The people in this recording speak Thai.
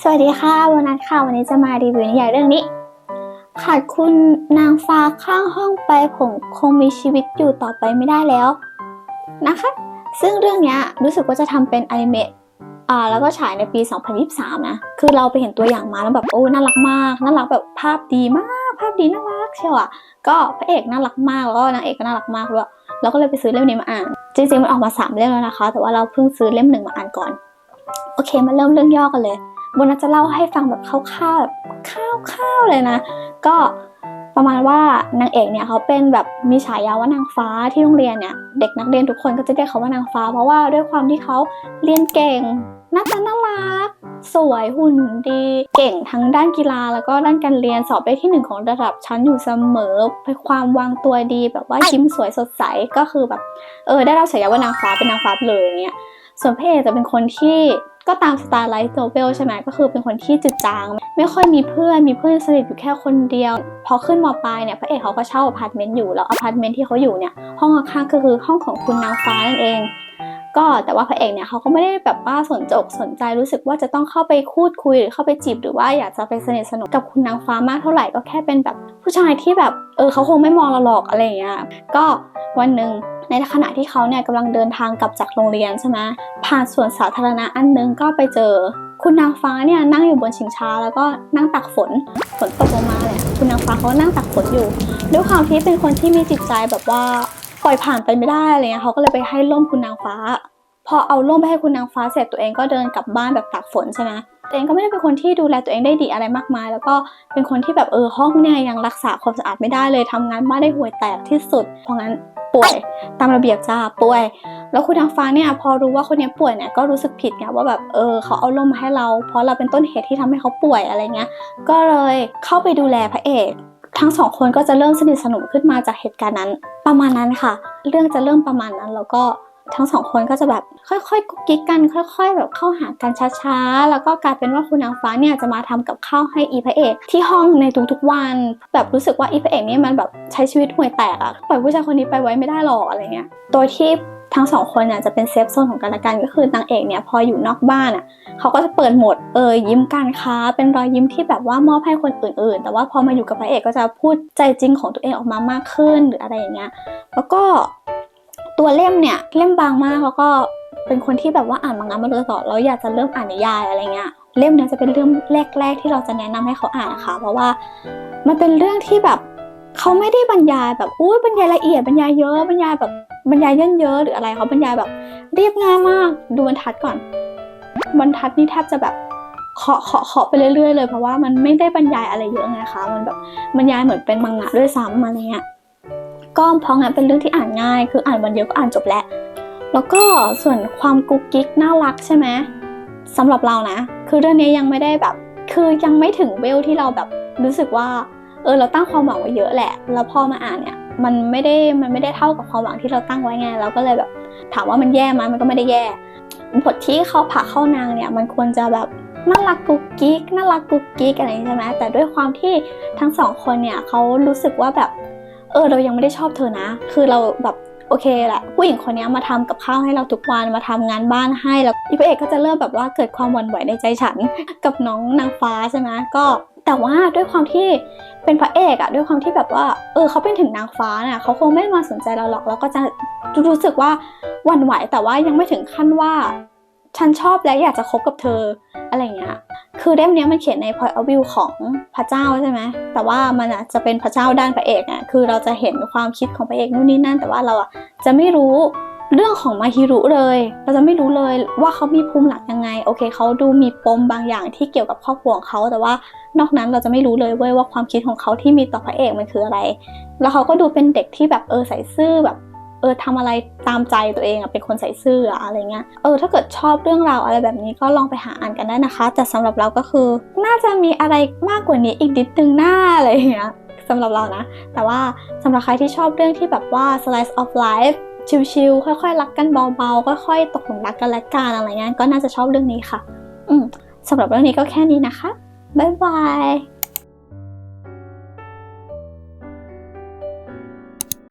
สวัสดีค่ะวันนัทค่ะ วันนี้จะมารีวิวนิยายเรื่องนี้ ขาดคุณนางฟ้าข้างห้องไปผมคงมีชีวิตอยู่ต่อไปไม่ได้แล้วนะคะ ซึ่งเรื่องนี้รู้สึกว่าจะทำเป็นอนิเมะอ่าแล้วก็ฉายในปี 2023 นะ คือเราไปเห็นตัวอย่างมาแล้วแบบโอ้น่ารักมาก น่ารักแบบภาพดีมาก ภาพดีน่ารักเชียวอะ ก็พระเอกน่ารักมากแล้วก็นางเอกก็น่ารักมากด้วยเราก็เลยไปซื้อเล่มนี้มาอ่าน จริงๆมันออกมาสามเล่มแล้วนะคะ แต่ว่าเราเพิ่งซื้อเล่มหนึ่งมาอ่านก่อน โอเคมาเริ่มเรื่องย่อกันเลย บนัจะเล่าให้ฟังแบบคร่าวๆแบบคร่าวๆเลยนะ ก็ประมาณว่านางเอกเนี่ยเขาเป็นแบบมีฉายาว่านางฟ้าที่โรงเรียนเนี่ย เด็กนักเรียนทุกคนก็จะเรียกเขาว่านางฟ้า เพราะว่าด้วยความที่เขาเรียนเก่ง หน้าตาน่ารัก สวยหุ่นดี เก่งทั้งด้านกีฬาแล้วก็ด้านการเรียนสอบได้ที่หนึ่งของระดับชั้นอยู่เสมอไปความวางตัวดีแบบว่ายิ้มสวยสดใสก็คือแบบเออได้รับฉายาว่านางฟ้าเป็นนางฟ้าเลยอย่างเงี้ยส่วนพระเอกจะเป็นคนที่ก็ตามสไตล์ไลท์โซเวลใช่ไหมก็คือเป็นคนที่จืดจาง ไม่ค่อยมีเพื่อนมีเพื่อนสนิทอยู่แค่คนเดียว พอขึ้นมปลายเนี่ยพระเอกเขาก็เช่าอพาร์ตเมนต์อยู่แล้วอพาร์ตเมนต์ที่เขาอยู่เนี่ยห้องข้างๆก็คือห้องของคุณนางฟ้านั่นเอง ก็แต่ว่าพระเอกเนี่ยเขาก็ไม่ได้แบบว่าสนใจกสนใจรู้สึกว่าจะต้องเข้าไปคูดคุยหรือเข้าไปจีบหรือว่าอยากจะไปสนิทสนมกับคุณนางฟ้ามากเท่าไหร่ก็แค่เป็นแบบผู้ชายที่แบบเออเขาคงไม่มองเราหรอกอะไรอย่างเงี้ยก็วันหนึ่งในขณะที่เขาเนี่ยกำลังเดินทางกลับจากโรงเรียนใช่ไหมผ่านสวนสาธารณะอันนึงก็ไปเจอ คุณนางฟ้าเนี่ยนั่งอยู่บนชิงช้า แล้วก็นั่งตักฝนฝนตกลงมาเลยคุณนางฟ้าเขานั่งตักฝนอยู่ ด้วยความที่เป็นคนที่มีจิตใจแบบว่า ปล่อยผ่านไปไม่ได้อะไรเงี้ยเขาก็เลยไปให้ร่มคุณนางฟ้า พอเอาร่มไปให้คุณนางฟ้าเสร็จตัวเองก็เดินกลับบ้านแบบตากฝนใช่ไหมตัวเองก็ไม่ได้เป็นคนที่ดูแลตัวเองได้ดีอะไรมากมาย แล้วก็เป็นคนที่แบบเออห้องเนี่ยยังรักษาความสะอาดไม่ได้เลยทำงานบ้านได้ห่วยแตกที่สุด เพราะงั้นป่วยตามระเบียบจ้าป่วย แล้วคุณนางฟ้าเนี่ยพอรู้ว่าคนนี้ป่วยเนี่ยก็รู้สึกผิดไงว่าแบบเออเขาเอาร่มมาให้เรา เพราะเราเป็นต้นเหตุที่ทำให้เขาป่วยอะไรเงี้ยก็เลยเข้าไปดูแลพระเอก ทั้งสองคนก็จะเริ่มสนิทสนมขึ้นมาจากเหตุการณ์นั้น ประมาณนั้นค่ะ เรื่องจะเริ่มประมาณนั้นแล้วก็ทั้งสองคนก็จะแบบค่อยๆกุ๊กกิ๊กกัน ค่อย ๆ แบบเข้าหากันช้าๆ แล้วก็กลายเป็นว่าคุณนางฟ้าเนี่ยจะมาทำกับข้าวให้อีพระเอกที่ห้องในทุกๆวัน แบบรู้สึกว่าอีพระเอกเนี่ยมันแบบใช้ชีวิตห่วยแตกอะปล่อยผู้ชายคนนี้ไปไว้ไม่ได้หรอกอะไรเงี้ย โดยที่ ทั้งสองคนเนี่ยจะเป็นเซฟโซนของกันและกันก็คือนางเอกเนี่ยพออยู่นอกบ้านอะเขาก็จะเปิดโหมดเออยิ้มการค้า เป็นรอยยิ้มที่แบบว่ามอบให้คนอื่น ๆ แต่ว่าพอมาอยู่กับพระเอกก็จะพูดใจจริงของตัวเองออกมามากขึ้นหรืออะไรอย่างเงี้ยแล้วก็ตัวเล่มเนี่ยเล่มบางมากแล้วก็เป็นคนที่แบบว่าอ่านมังงะมาโดยตลอดแล้วอยากจะเริ่มอ่านนิยายอะไรเงี้ยเล่มเนี้ยจะเป็นเรื่องแรก ๆ ที่เราจะแนะนำให้เขาอ่านนะคะเพราะว่ามันเป็นเรื่องที่แบบ เขาไม่ได้บรรยายแบบอุ้ยบรรยายละเอียดบรรยายเยอะบรรยายแบบบรรยายเยอะเยอะหรืออะไรเขาบรรยายแบบ เรียบง่ายมากดูบรรทัดก่อนบรรทัดนี่แทบจะแบบเคาะเคาะเคาะไปเรื่อยๆเลย เพราะว่ามันไม่ได้บรรยายอะไรเยอะไงคะมันแบบบรรยายเหมือนเป็นมังงะด้วยซ้ำอะไรเงี้ยก็เพราะงั้นเป็นเรื่องที่อ่านง่าย คืออ่านวันเดียวก็อ่านจบแล้ว แล้วก็ส่วนความกุ๊กกิ๊กน่ารักใช่ไหมสำหรับเรานะ คือเรื่องนี้ยังไม่ได้แบบ คือยังไม่ถึงเวลที่เราแบบรู้สึกว่า เออเราตั้งความหวังไว้เยอะแหละ แล้วพอมาอ่านเนี่ย มันไม่ได้มันไม่ได้เท่ากับความหวังที่เราตั้งไว้ไงเราก็เลยแบบ ถามว่ามันแย่ไหมมันก็ไม่ได้แย่บทที่เขาผ่าเข้านางเนี่ย มันควรจะแบบน่ารักกุ๊กกิ๊กน่ารักกุ๊กกิ๊กอะไรใช่ไหมแต่ด้วยความที่ทั้งสองคนเนี่ยเขารู้สึกว่าแบบ เออเรายังไม่ได้ชอบเธอนะ คือเราแบบโอเคแหละผู้หญิงคนนี้มาทำกับข้าวให้เราทุกวันมาทำงานบ้านให้แล้วอีพระเอกก็จะเริ่มแบบว่าเกิดความหวั่นไหวในใจฉันกับน้องนางฟ้าใช่ไหมก็ แต่ว่าด้วยความที่เป็นพระเอกอะด้วยความที่แบบว่า เออเขาเป็นถึงนางฟ้าน่ะเขาคงไม่มาสนใจเราหรอก แล้วก็จะรู้สึกว่าหวั่นไหวแต่ว่ายังไม่ถึงขั้นว่า ฉันชอบและอยากจะคบกับเธออะไรเงี้ยคือเล่มนี้มันเขียนใน point of view ของพระเจ้าใช่ไหมแต่ว่ามันอาจจะเป็นพระเจ้าด้านพระเอกอะคือเราจะเห็นความคิดของพระเอกนู่นนี่นั่น แต่ว่าเราอะจะไม่รู้ เรื่องของมาฮิรุเลย เราจะไม่รู้เลยว่าเขามีภูมิหลังยังไง โอเคเขาดูมีปมบางอย่างที่เกี่ยวกับครอบครัวของเขา แต่ว่านอกนั้นเราจะไม่รู้เลยเว้ยว่าความคิดของเขาที่มีต่อพระเอกมันคืออะไร แล้วเขาก็ดูเป็นเด็กที่แบบเออใส่ซื่อแบบเออทำอะไรตามใจตัวเองอะเป็นคนใส่ซื่ออะอะไรเงี้ยเออถ้าเกิดชอบเรื่องราวอะไรแบบนี้ก็ลองไปหาอ่านกันได้นะคะ แต่สำหรับเราก็คือ น่าจะมีอะไรมากกว่านี้อีกนิดนึงหน้าอะไรเงี้ยสำหรับเรานะ แต่ว่าสำหรับใครที่ชอบเรื่องที่แบบว่า slice of life ชิลๆค่อยๆรักกันเบาๆค่อยๆตกหลุมรักกันและกันอะไรเงี้ยก็น่าจะชอบเรื่องนี้ค่ะ อืมสำหรับเรื่องนี้ก็แค่นี้นะคะบ๊ายบาย